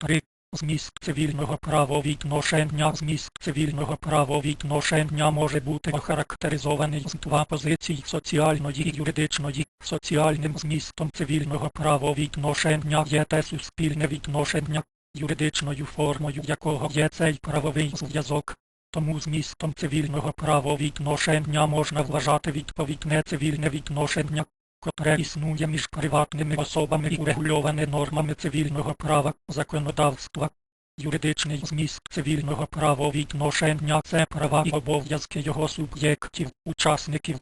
3. Зміст цивільного правовідношення Зміст цивільного правовідношення може бути охарактеризований з два позицій соціальної і юридичної. Соціальним змістом цивільного правовідношення є те суспільне відношення, юридичною формою якого є цей правовий зв'язок. Тому змістом цивільного правовідношення можна вважати відповідне цивільне відношення, котре існує між приватними особами і урегульоване нормами цивільного права, законодавства. Юридичний зміст цивільного правовідношення – це права і обов'язки його суб'єктів, учасників.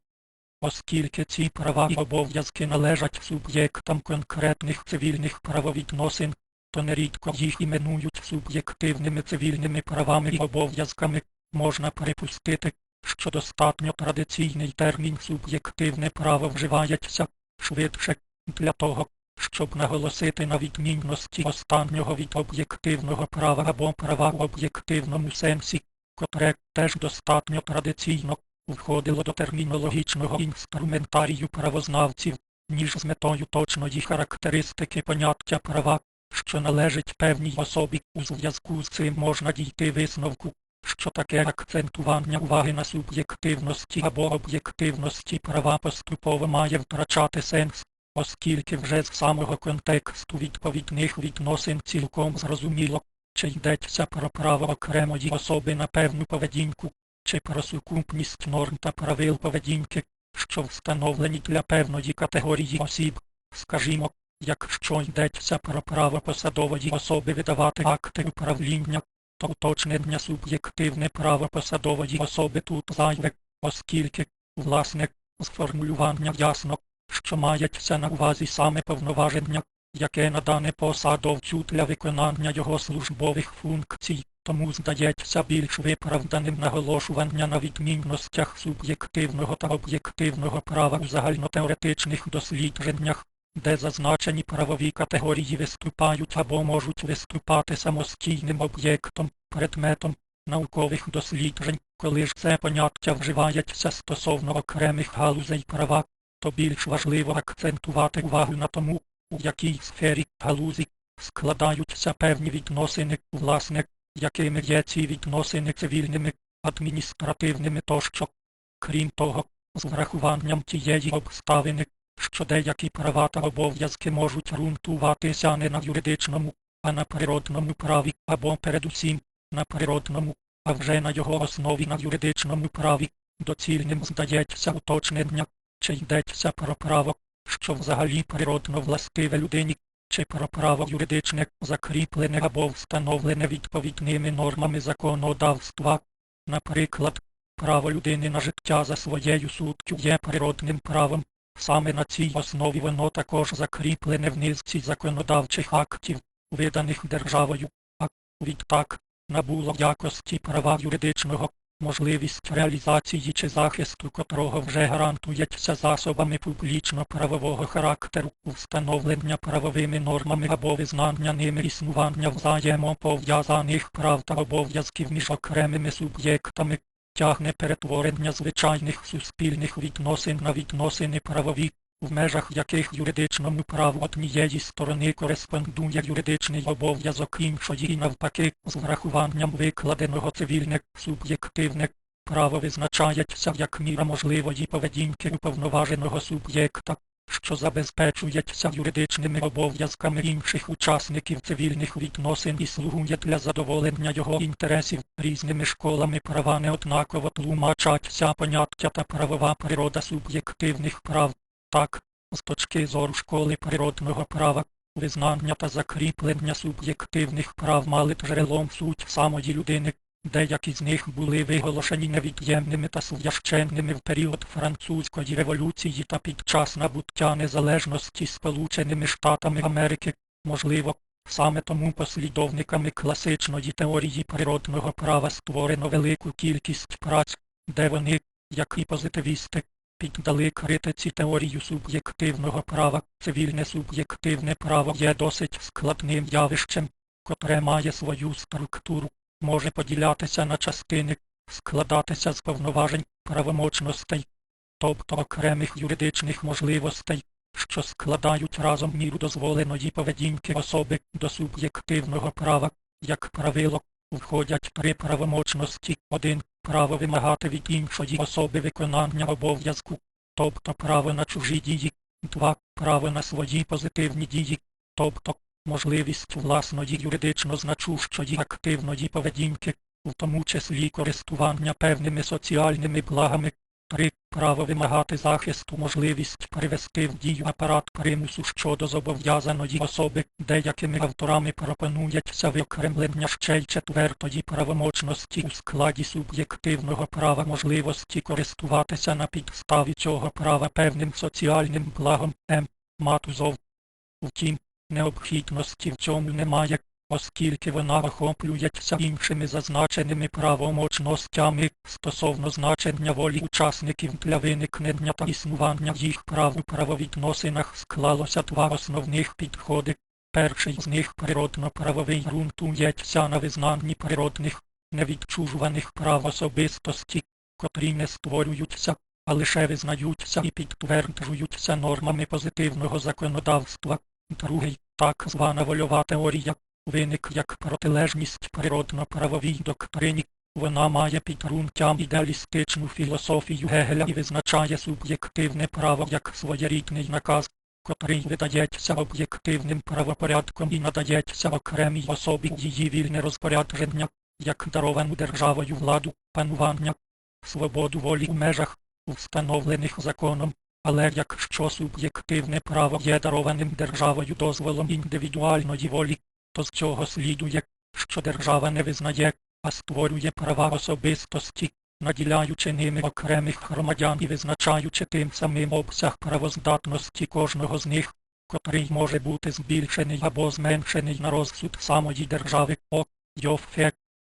Оскільки ці права і обов'язки належать суб'єктам конкретних цивільних правовідносин, то нерідко їх іменують суб'єктивними цивільними правами і обов'язками, можна припустити, що достатньо традиційний термін суб'єктивне право вживається швидше для того, щоб наголосити на відмінності останнього від об'єктивного права або права в об'єктивному сенсі, котре теж достатньо традиційно входило до термінологічного інструментарію правознавців, ніж з метою точної характеристики поняття права, що належить певній особі. У зв'язку з цим можна дійти висновку, що таке акцентування уваги на суб'єктивності або об'єктивності права поступово має втрачати сенс, оскільки вже з самого контексту відповідних відносин цілком зрозуміло, чи йдеться про право окремої особи на певну поведінку, чи про сукупність норм та правил поведінки, що встановлені для певної категорії осіб, скажімо, якщо йдеться про право посадової особи видавати акти управління, уточнення суб'єктивне право посадової особи тут зайве, оскільки, власне, з формулювання ясно, що мається на увазі саме повноваження, яке надане посадовцю для виконання його службових функцій, тому здається більш виправданим наголошування на відмінностях суб'єктивного та об'єктивного права у загальнотеоретичних дослідженнях, де зазначені правові категорії виступають або можуть виступати самостійним об'єктом, предметом наукових досліджень, коли ж це поняття вживається стосовно окремих галузей права, то більш важливо акцентувати увагу на тому, у якій сфері галузі складаються певні відносини, власне, якими є ці відносини цивільними, адміністративними тощо. Крім того, з врахуванням тієї обставини, що деякі права та обов'язки можуть ґрунтуватися не на юридичному, а на природному праві або передусім на природному, а вже на його основі на юридичному праві, доцільним здається уточнення, чи йдеться про право, що взагалі природно властиве людині, чи про право юридичне закріплене або встановлене відповідними нормами законодавства. Наприклад, право людини на життя за своєю суттю є природним правом, саме на цій основі воно також закріплене в низці законодавчих актів, виданих державою, а відтак набуло якості права юридичного, можливість реалізації чи захисту котрого вже гарантується засобами публічно-правового характеру, встановлення правовими нормами або визнання ними існування взаємопов'язаних прав та обов'язків між окремими суб'єктами, тягне перетворення звичайних суспільних відносин на відносини правові, в межах яких юридичному праву однієї сторони кореспондує юридичний обов'язок іншої і навпаки, з врахуванням викладеного цивільне суб'єктивне право визначається як міра можливої поведінки уповноваженого суб'єкта, що забезпечується юридичними обов'язками інших учасників цивільних відносин і слугує для задоволення його інтересів різними школами права неоднаково тлумачаться поняття та правова природа суб'єктивних прав. Так, з точки зору школи природного права, визнання та закріплення суб'єктивних прав мали джерелом суть самої людини, деякі з них були виголошені невід'ємними та священними в період французької революції та під час набуття незалежності Сполученими Штатами Америки, можливо, саме тому послідовниками класичної теорії природного права створено велику кількість праць, де вони, як і позитивісти, піддали критиці теорію суб'єктивного права. Цивільне суб'єктивне право є досить складним явищем, котре має свою структуру, може поділятися на частини, складатися з повноважень правомочностей, тобто окремих юридичних можливостей, що складають разом міру дозволеної поведінки особи до суб'єктивного права, як правило, входять три правомочності. 1. Право вимагати від іншої особи виконання обов'язку, тобто право на чужі дії. 2. Право на свої позитивні дії, тобто можливість власної юридично значущої активної поведінки, в тому числі користування певними соціальними благами. 3. Право вимагати захисту можливість перевести в дію апарат примусу щодо зобов'язаної особи. Деякими авторами пропонується виокремлення ще й четвертої правомочності у складі суб'єктивного права можливості користуватися на підставі цього права певним соціальним благом М. Матузов. Втім, необхідності в цьому немає, оскільки вона охоплюється іншими зазначеними правомочностями стосовно значення волі учасників для виникнення та існування їх прав у правовідносинах склалося два основних підходи. Перший з них природно-правовий ґрунтується на визнанні природних, невідчужуваних прав особистості, котрі не створюються, а лише визнаються і підтверджуються нормами позитивного законодавства. Другий, так звана вольова теорія, виник як протилежність природно-правовій доктрині. Вона має підґрунтям ідеалістичну філософію Гегеля і визначає суб'єктивне право як своєрідний наказ, котрий видається об'єктивним правопорядком і надається окремій особі її вільне розпорядження, як даровану державою владу, панування, свободу волі у межах, встановлених законом. Але якщо суб'єктивне право є дарованим державою дозволом індивідуальної волі, то з цього слідує, що держава не визнає, а створює права особистості, наділяючи ними окремих громадян і визначаючи тим самим обсяг правоздатності кожного з них, котрий може бути збільшений або зменшений на розсуд самої держави. О, Йофе.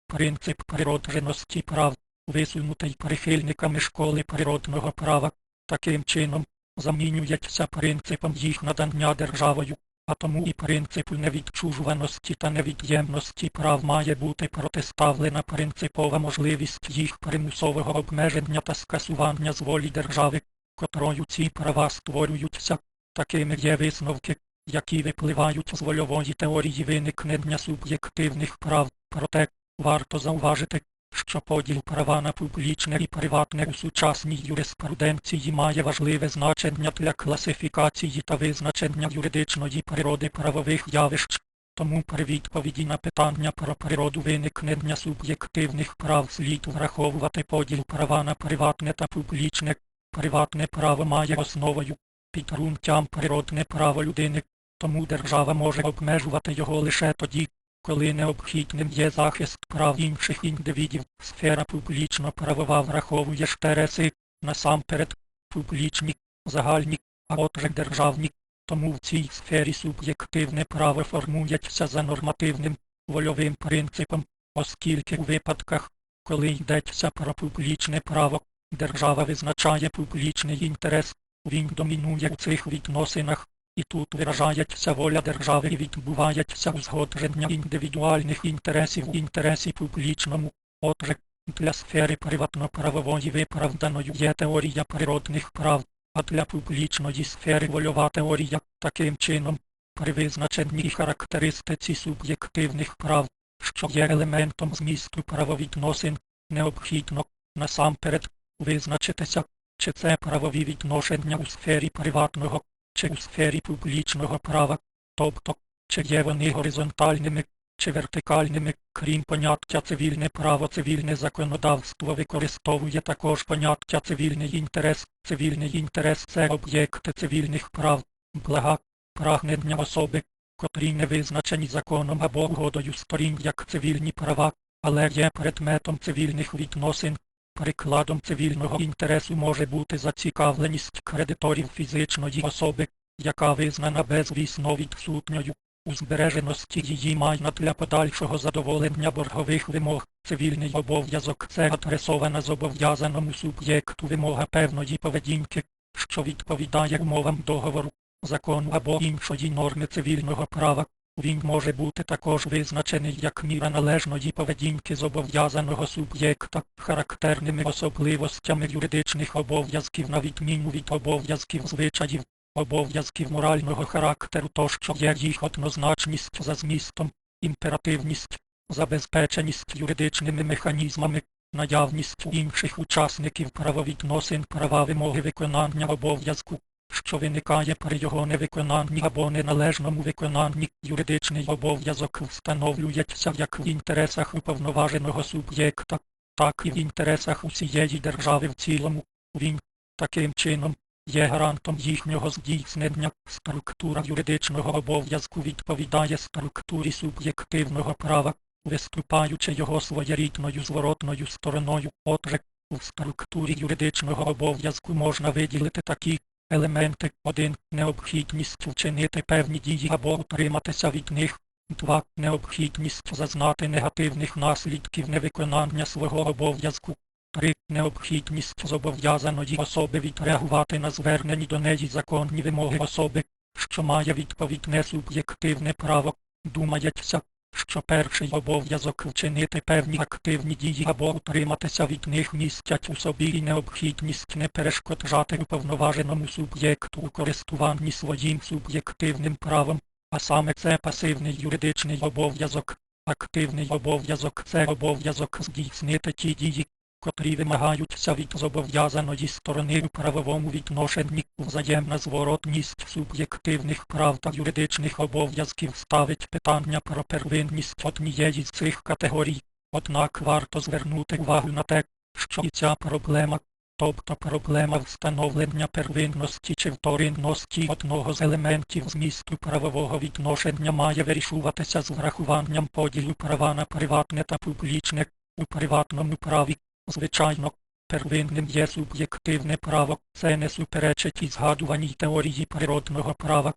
Принцип природженості прав, висунутий прихильниками школи природного права, таким чином замінюється принципом їх надання державою, а тому і принципу невідчужуваності та невід'ємності прав має бути протиставлена принципова можливість їх примусового обмеження та скасування з волі держави, котрою ці права створюються. Такими є висновки, які випливають з вольової теорії виникнення суб'єктивних прав, проте варто зауважити, що поділ права на публічне і приватне у сучасній юриспруденції має важливе значення для класифікації та визначення юридичної природи правових явищ. Тому при відповіді на питання про природу виникнення суб'єктивних прав слід враховувати поділ права на приватне та публічне. Приватне право має основою підґрунтям природне право людини, тому держава може обмежувати його лише тоді, коли необхідним є захист прав інших індивідів, сфера публічно-правова враховує штереси, насамперед, публічні, загальні, а отже державні, тому в цій сфері суб'єктивне право формується за нормативним, вольовим принципом, оскільки у випадках, коли йдеться про публічне право, держава визначає публічний інтерес, він домінує у цих відносинах, і тут виражається воля держави і відбувається узгодження індивідуальних інтересів в інтересі публічному. Отже, для сфери приватно-правової виправданою є теорія природних прав, а для публічної сфери вольова теорія таким чином, при визначенні характеристиці суб'єктивних прав, що є елементом змісту правовідносин, необхідно, насамперед, визначитися, чи це правові відношення у сфері приватного чи у сфері публічного права, тобто, чи є вони горизонтальними, чи вертикальними, крім поняття цивільне право, цивільне законодавство використовує також поняття цивільний інтерес, цивільний інтерес це об'єкти цивільних прав, блага, прагнення особи, котрі не визначені законом або угодою сторін як цивільні права, але є предметом цивільних відносин, Прикладом цивільного інтересу може бути зацікавленість кредиторів фізичної особи, яка визнана безвісно відсутньою, у збереженості її майна для подальшого задоволення боргових вимог. Цивільний обов'язок це адресована зобов'язаному суб'єкту вимога певної поведінки, що відповідає умовам договору, закону або іншої норми цивільного права. Він може бути також визначений як міра належної поведінки зобов'язаного суб'єкта, характерними особливостями юридичних обов'язків на відміну від обов'язків звичаїв, обов'язків морального характеру тощо є їх однозначність за змістом, імперативність, забезпеченість юридичними механізмами, наявність інших учасників правовідносин права вимоги виконання обов'язку, що виникає при його невиконанні або неналежному виконанні, юридичний обов'язок встановлюється як в інтересах уповноваженого суб'єкта, так і в інтересах усієї держави в цілому. Він, таким чином, є гарантом їхнього здійснення. Структура юридичного обов'язку відповідає структурі суб'єктивного права, виступаючи його своєрідною зворотною стороною. Отже, у структурі юридичного обов'язку можна виділити такі елементи. 1. Необхідність вчинити певні дії або утриматися від них. 2. Необхідність зазнати негативних наслідків невиконання свого обов'язку. 3. Необхідність зобов'язаної особи відреагувати на звернені до неї законні вимоги особи, що має відповідне суб'єктивне право. Думається, що перший обов'язок вчинити певні активні дії або утриматися від них містять у собі і необхідність не перешкоджати уповноваженому суб'єкту у користуванні своїм суб'єктивним правом, а саме це пасивний юридичний обов'язок. Активний обов'язок це обов'язок здійснити ті дії, котрі вимагаються від зобов'язаної сторони у правовому відношенні, взаємна зворотність суб'єктивних прав та юридичних обов'язків ставить питання про первинність однієї з цих категорій. Однак варто звернути увагу на те, що і ця проблема, тобто проблема встановлення первинності чи вторинності одного з елементів змісту правового відношення має вирішуватися з врахуванням поділу права на приватне та публічне у приватному праві. Звичайно, первинним є суб'єктивне право, це не суперечить і згадуваній теорії природного права.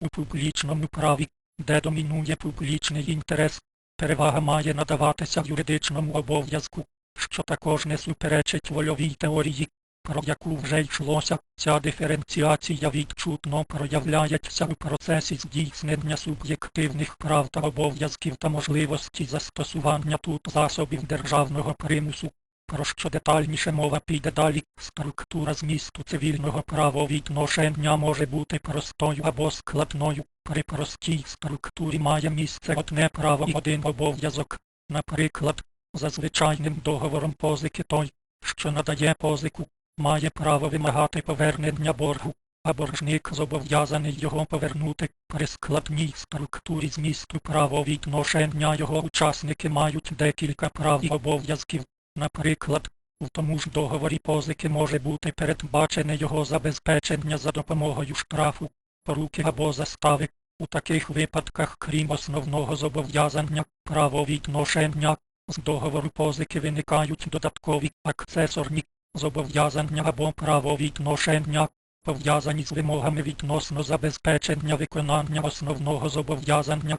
У публічному праві, де домінує публічний інтерес, перевага має надаватися юридичному обов'язку, що також не суперечить вольовій теорії, про яку вже йшлося. Ця диференціація відчутно проявляється у процесі здійснення суб'єктивних прав та обов'язків та можливості застосування тут засобів державного примусу. Про що детальніше мова піде далі, структура змісту цивільного правовідношення може бути простою або складною. При простій структурі має місце одне право і один обов'язок. Наприклад, за звичайним договором позики той, що надає позику, має право вимагати повернення боргу, а боржник зобов'язаний його повернути. При складній структурі змісту правовідношення його учасники мають декілька прав і обов'язків. Наприклад, у тому ж договорі позики може бути передбачене його забезпечення за допомогою штрафу, поруки або застави. У таких випадках, крім основного зобов'язання, правовідношення, з договору позики виникають додаткові акцесорні зобов'язання або правовідношення, пов'язані з вимогами відносно забезпечення виконання основного зобов'язання.